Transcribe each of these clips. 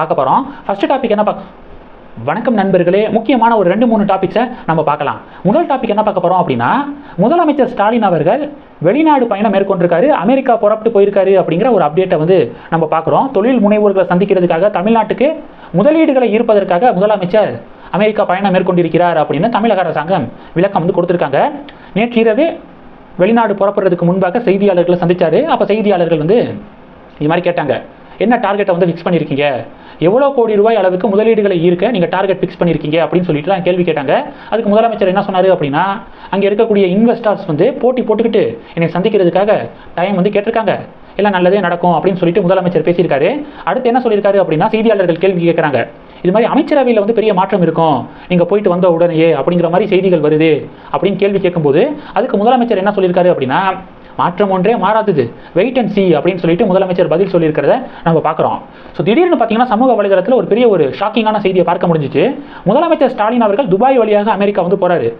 பார்க்க போகிறோம் first topic என்ன பார்க்க வணக்கம் நண்பர்களே. முக்கியமான ஒரு ரெண்டு மூணு டாபிக்ஸை நம்ம பார்க்கலாம். முதல் டாபிக் என்ன பார்க்க போகிறோம் அப்படின்னா முதலமைச்சர் ஸ்டாலின் அவர்கள் வெளிநாடு பயணம் மேற்கொண்டிருக்காரு அமெரிக்கா புறப்பட்டு போயிருக்காரு அப்படிங்கிற ஒரு அப்டேட்டை வந்து நம்ம பார்க்குறோம். தொழில் முனைவோர்களை சந்திக்கிறதுக்காக தமிழ்நாட்டுக்கு முதலீடுகளை ஈர்ப்பதற்காக முதலமைச்சர் அமெரிக்கா பயணம் மேற்கொண்டிருக்கிறார் அப்படின்னு தமிழக அரசாங்கம் விளக்கம் வந்து கொடுத்துருக்காங்க. நேற்றிரவு வெளிநாடு புறப்படுறதுக்கு முன்பாக செய்தியாளர்களை சந்தித்தார் அப்போ செய்தியாளர்கள் வந்து இது மாதிரி கேட்டாங்க. என்ன டார்கெட்டை வந்து ஃபிக்ஸ் பண்ணியிருக்கீங்க எவ்வளோ கோடி ரூபாய் அளவுக்கு முதலீடுகளை ஈர்க்க நீங்கள் டார்கெட் ஃபிக்ஸ் பண்ணியிருக்கீங்க அப்படின்னு சொல்லிட்டு தான் கேள்வி கேட்டாங்க. அதுக்கு முதலமைச்சர் என்ன சொன்னார் அப்படின்னா அங்கே இருக்கக்கூடிய இன்வெஸ்டர்ஸ் வந்து போட்டி போட்டுக்கிட்டு என்னை சந்திக்கிறதுக்காக டைம் வந்து கேட்டிருக்காங்க. எல்லாம் நல்லதே நடக்கும் அப்படின்னு சொல்லிட்டு முதலமைச்சர் பேசியிருக்காரு. அடுத்து என்ன சொல்லியிருக்காரு அப்படின்னா செய்தியாளர்கள் கேள்வி கேட்குறாங்க. இது மாதிரி அமைச்சரவையில் வந்து பெரிய மாற்றம் இருக்கும். நீங்கள் போயிட்டு வந்த உடனேயே அப்படிங்கிற மாதிரி செய்திகள் வருது அப்படின்னு கேள்வி கேட்கும்போது அதுக்கு முதலமைச்சர் என்ன சொல்லியிருக்காரு அப்படின்னா மாற்றம் ஒன்றே மாறாதது. வெயிட் அண்ட் சி அப்படின்னு சொல்லிட்டு முதலமைச்சர் பதில் சொல்லியிருக்கிறத நம்ம பார்க்குறோம். ஸோ திடீர்னு பார்த்தீங்கன்னா சமூக வலைதளத்தில் ஒரு பெரிய ஒரு ஷாக்கிங்கான செய்தியை பார்க்க முடிஞ்சிச்சு. முதலமைச்சர் ஸ்டாலின் அவர்கள் துபாய் வழியாக அமெரிக்கா வந்து போகிறாரு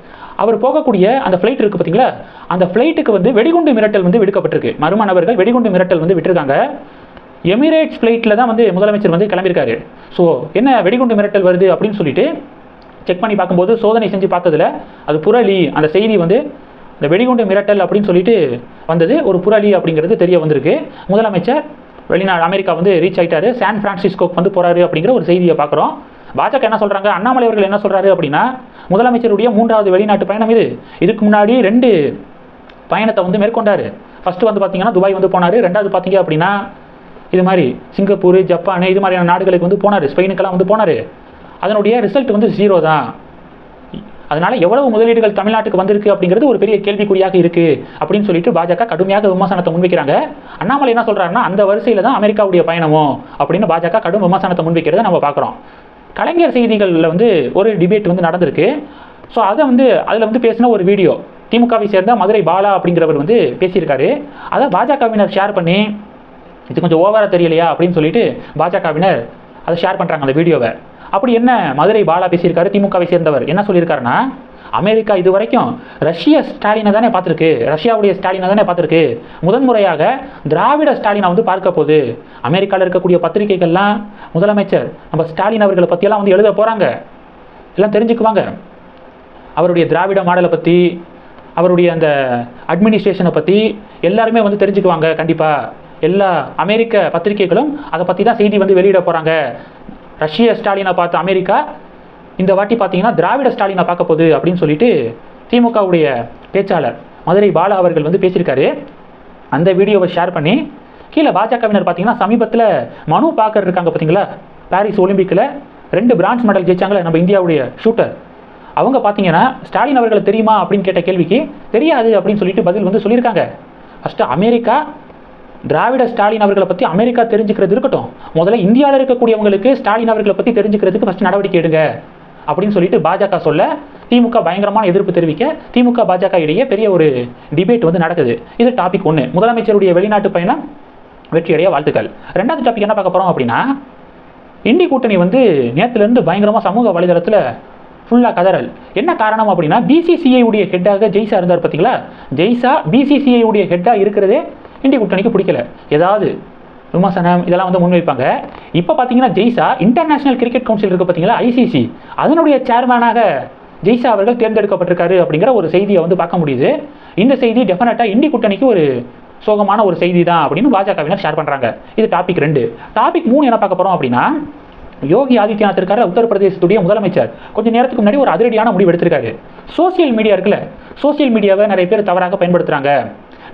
அவர் போகக்கூடிய அந்த ஃப்ளைட் இருக்கு பார்த்தீங்களா? அந்த ஃப்ளைட்டுக்கு வந்து வெடிகுண்டு மிரட்டல் வந்து விடுக்கப்பட்டிருக்கு. மர்ம நபர்கள் வெடிகுண்டு மிரட்டல் வந்து விட்டுருக்காங்க. எமிரேட்ஸ் ஃப்ளைட்டில் தான் வந்து முதலமைச்சர் வந்து கிளம்பியிருக்காரு. ஸோ என்ன வெடிகுண்டு மிரட்டல் வருது அப்படின்னு சொல்லிட்டு செக் பண்ணி பார்க்கும்போது சோதனை செஞ்சு பார்த்ததில் அது புரளி. அந்த செய்தி வந்து இந்த வெடிகுண்டு மிரட்டல் அப்படின்னு சொல்லிட்டு வந்தது. ஒரு புரளி அப்படிங்கிறது தெரிய வந்திருக்கு. முதலமைச்சர் வெளிநாடு அமெரிக்கா வந்து ரீச் ஆகிட்டாரு சான் பிரான்சிஸ்கோக்கு வந்து போகிறாரு அப்படிங்கிற ஒரு செய்தியை பார்க்குறோம். பாஜக என்ன சொல்கிறாங்க அண்ணாமலை அவர்கள் என்ன சொல்கிறாரு அப்படின்னா முதலமைச்சருடைய மூன்றாவது வெளிநாட்டு பயணம் இது. இதுக்கு முன்னாடி ரெண்டு பயணத்தை வந்து மேற்கொண்டார். ஃபஸ்ட்டு வந்து பார்த்தீங்கன்னா துபாய் வந்து போனார். ரெண்டாவது பார்த்தீங்க அப்படின்னா இது மாதிரி சிங்கப்பூர் ஜப்பான் இது மாதிரியான நாடுகளுக்கு வந்து போனார். ஸ்பெயினுக்கெல்லாம் வந்து போனார். அதனுடைய ரிசல்ட் வந்து ஜீரோ தான். அதனால எவ்வளவு முதலீடுகள் தமிழ்நாட்டுக்கு வந்திருக்கு அப்படிங்கிறது ஒரு பெரிய கேள்விக்குறியாக இருக்கு அப்படின்னு சொல்லிட்டு பாஜக கடுமையாக விமர்சனத்தை முன்வைக்கிறாங்க. அண்ணாமலை என்ன சொல்றாருன்னா அந்த வரிசையில தான் அமெரிக்காவுடைய பயணமோ அப்படின்னு பாஜக கடும் விமர்சனத்தை முன்வைக்கிறத நம்ம பார்க்குறோம். கலைஞர் செய்திகளில் வந்து ஒரு டிபேட் வந்து நடந்திருக்கு. ஸோ அதை வந்து அதில் வந்து பேசின ஒரு வீடியோ திமுகவை சேர்ந்த மதுரை பாலா அப்படிங்கிறவர் வந்து பேசியிருக்காரு. அதை பாஜகவினர் ஷேர் பண்ணி இது கொஞ்சம் ஓவராக தெரியலையா அப்படின்னு சொல்லிட்டு பாஜகவினர் அதை ஷேர் பண்ணுறாங்க அந்த வீடியோவை. அப்படி என்ன? மதுரை பாலா பேசியிருக்காரு திமுகவை சேர்ந்தவர். என்ன சொல்லியிருக்காருன்னா அமெரிக்கா இது வரைக்கும் ரஷ்ய ஸ்டாலினை தானே பார்த்துருக்கு. ரஷ்யாவுடைய ஸ்டாலினை தானே பார்த்துருக்கு. முதன்முறையாக திராவிட ஸ்டாலினை வந்து பார்க்க போகுது. அமெரிக்காவில் இருக்கக்கூடிய பத்திரிகைகள்லாம் முதலமைச்சர் நம்ம ஸ்டாலின் அவர்களை பற்றியெல்லாம் வந்து எழுத போகிறாங்க எல்லாம் தெரிஞ்சுக்குவாங்க. அவருடைய திராவிட மாடலை பற்றி அவருடைய அந்த அட்மினிஸ்ட்ரேஷனை பற்றி எல்லாருமே வந்து தெரிஞ்சுக்குவாங்க கண்டிப்பாக எல்லா அமெரிக்க பத்திரிகைகளும் அதை பற்றி தான் செய்தி வந்து வெளியிட போகிறாங்க ரஷ்ய ஸ்டாலினை பார்த்த அமெரிக்கா இந்த வாட்டி பார்த்தீங்கன்னா திராவிட ஸ்டாலினை பார்க்க போகுது அப்படின்னு சொல்லிட்டு திமுகவுடைய பேச்சாளர் மதுரை பாலா அவர்கள் வந்து பேசியிருக்காரு. அந்த வீடியோவை ஷேர் பண்ணி கீழே பாஜகவினர் பார்த்தீங்கன்னா சமீபத்தில் மனு பாக்கர் இருக்காங்க பார்த்தீங்களா? பாரிஸ் ஒலிம்பிக்கில் ரெண்டு பிரான்ஸ் மெடல் ஜெயிச்சாங்களே நம்ம இந்தியாவுடைய ஷூட்டர் அவங்க பார்த்தீங்கன்னா ஸ்டாலின் அவர்களை தெரியுமா அப்படின்னு கேட்ட கேள்விக்கு தெரியாது அப்படின்னு சொல்லிட்டு பதில் வந்து சொல்லியிருக்காங்க. ஃபஸ்ட்டு அமெரிக்கா திராவிட ஸ்டாலின் அவர்களை பற்றி அமெரிக்கா தெரிஞ்சுக்கிறது இருக்கட்டும். முதல்ல இந்தியாவில் இருக்கக்கூடியவங்களுக்கு ஸ்டாலின் அவர்களை பற்றி தெரிஞ்சுக்கிறதுக்கு ஃபஸ்ட் நடவடிக்கை எடுங்க. அப்படின்னு சொல்லிட்டு பாஜக சொல்ல திமுக பயங்கரமான எதிர்ப்பு தெரிவிக்க திமுக பாஜக இடையே பெரிய ஒரு டிபேட் வந்து நடக்குது. இது டாபிக் ஒன்று முதலமைச்சருடைய வெளிநாட்டு பயணம் வெற்றியடைய வாழ்த்துக்கள். ரெண்டாவது டாபிக் என்ன பார்க்க போகிறோம் அப்படின்னா இந்தி கூட்டணி வந்து நேற்றுலேருந்து பயங்கரமாக சமூக வலைதளத்தில் ஃபுல்லாக கதறல். என்ன காரணம் அப்படின்னா பிசிசிஐ உடைய ஹெட்டாக ஜெய்ஸா இருந்தார் பார்த்தீங்களா ஜெய்ஸா பிசிசிஐ உடைய ஹெட்டாக இருக்கிறதே இந்திய கூட்டணிக்கு பிடிக்கல. ஏதாவது விமர்சனம் இதெல்லாம் வந்து முன்வைப்பாங்க. இப்போ பார்த்தீங்கன்னா ஜெய்சா இன்டர்நேஷனல் கிரிக்கெட் கவுன்சில் இருக்குது பார்த்தீங்களா ஐசிசி அதனுடைய சேர்மனாக ஜெய்சா அவர்கள் தேர்ந்தெடுக்கப்பட்டிருக்காரு அப்படிங்கிற ஒரு செய்தியை வந்து பார்க்க முடியுது. இந்த செய்தி டெஃபினட்டாக இந்திய கூட்டணிக்கு ஒரு சோகமான ஒரு செய்தி தான் அப்படின்னு பாஜகவினர் ஷேர் பண்ணுறாங்க இது டாபிக் ரெண்டு. டாபிக் மூணு என்ன பார்க்க போகிறோம் அப்படின்னா யோகி ஆதித்யநாத் இருக்காரு உத்தரப்பிரதேசத்துடைய முதலமைச்சர். கொஞ்சம் நேரத்துக்கு முன்னாடி ஒரு அதிரடியான முடிவு எடுத்திருக்காரு. சோசியல் மீடியா இருக்குல்ல. சோசியல் மீடியாவை நிறைய பேர் தவறாக பயன்படுத்துகிறாங்க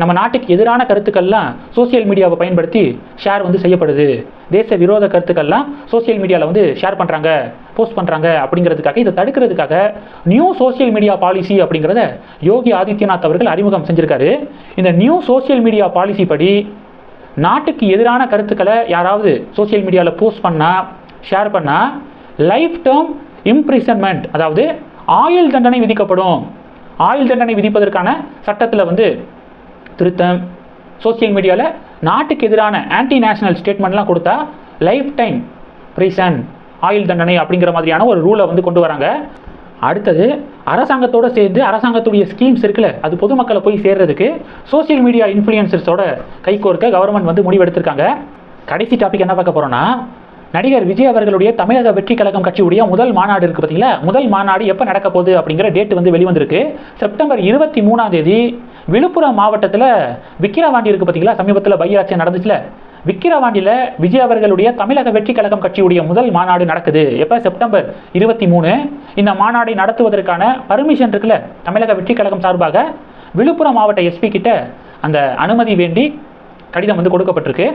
நம்ம நாட்டுக்கு எதிரான கருத்துக்கள்லாம் சோசியல் மீடியாவை பயன்படுத்தி ஷேர் வந்து செய்யப்படுது. தேச விரோத கருத்துக்கள்லாம் சோசியல் மீடியாவில் வந்து ஷேர் பண்ணுறாங்க போஸ்ட் பண்ணுறாங்க அப்படிங்கிறதுக்காக இதை தடுக்கிறதுக்காக நியூ சோசியல் மீடியா பாலிசி அப்படிங்கிறத யோகி ஆதித்யநாத் அவர்கள் அறிமுகம் செஞ்சுருக்காரு. இந்த நியூ சோசியல் மீடியா பாலிசி படி நாட்டுக்கு எதிரான கருத்துக்களை யாராவது சோசியல் மீடியாவில் போஸ்ட் பண்ணால் ஷேர் பண்ணால் லைஃப் டேர்ம் இம்ப்ரிசன்மெண்ட் அதாவது ஆயுள் தண்டனை விதிக்கப்படும். ஆயுள் தண்டனை விதிப்பதற்கான சட்டத்தில் வந்து திருத்தம். சோசியல் மீடியாவில் நாட்டுக்கு எதிரான ஆன்டி நேஷனல் ஸ்டேட்மெண்ட்லாம் கொடுத்தா லைஃப் டைம் ப்ரீசன் ஆயுள் தண்டனை அப்படிங்கிற மாதிரியான ஒரு ரூலை வந்து கொண்டு வராங்க. அடுத்தது அரசாங்கத்தோடு சேர்ந்து அரசாங்கத்துடைய ஸ்கீம்ஸ் இருக்குல்ல அது பொதுமக்களை போய் சேர்றதுக்கு சோசியல் மீடியா இன்ஃப்ளூயன்சர்ஸோட கைகோர்க்க கவர்மெண்ட் வந்து முடிவெடுத்திருக்காங்க கடைசி டாபிக் என்ன பார்க்க போகிறோன்னா நடிகர் விஜய் அவர்களுடைய தமிழக வெற்றி கழகம் கட்சியுடைய முதல் மாநாடு இருக்குது பார்த்தீங்களா முதல் மாநாடு எப்போ நடக்க போகுது அப்படிங்கிற டேட் வந்து வெளிவந்திருக்கு. செப்டம்பர் இருபத்தி மூணாம் தேதி விழுப்புரம் மாவட்டத்தில் விக்கிரவாண்டி இருக்குது பார்த்தீங்களா சமீபத்தில் பையாட்சி நடந்துச்சுல. விக்கிரவாண்டியில் விஜய் அவர்களுடைய தமிழக வெற்றி கழகம் கட்சியுடைய முதல் மாநாடு நடக்குது. எப்போ? செப்டம்பர் இருபத்தி மூணு. இந்த மாநாடை நடத்துவதற்கான பர்மிஷன் இருக்குல்ல? தமிழக வெற்றி கழகம் சார்பாக விழுப்புரம் மாவட்ட எஸ்பி கிட்ட அந்த அனுமதி வேண்டி கடிதம் வந்து கொடுக்கப்பட்டிருக்கு.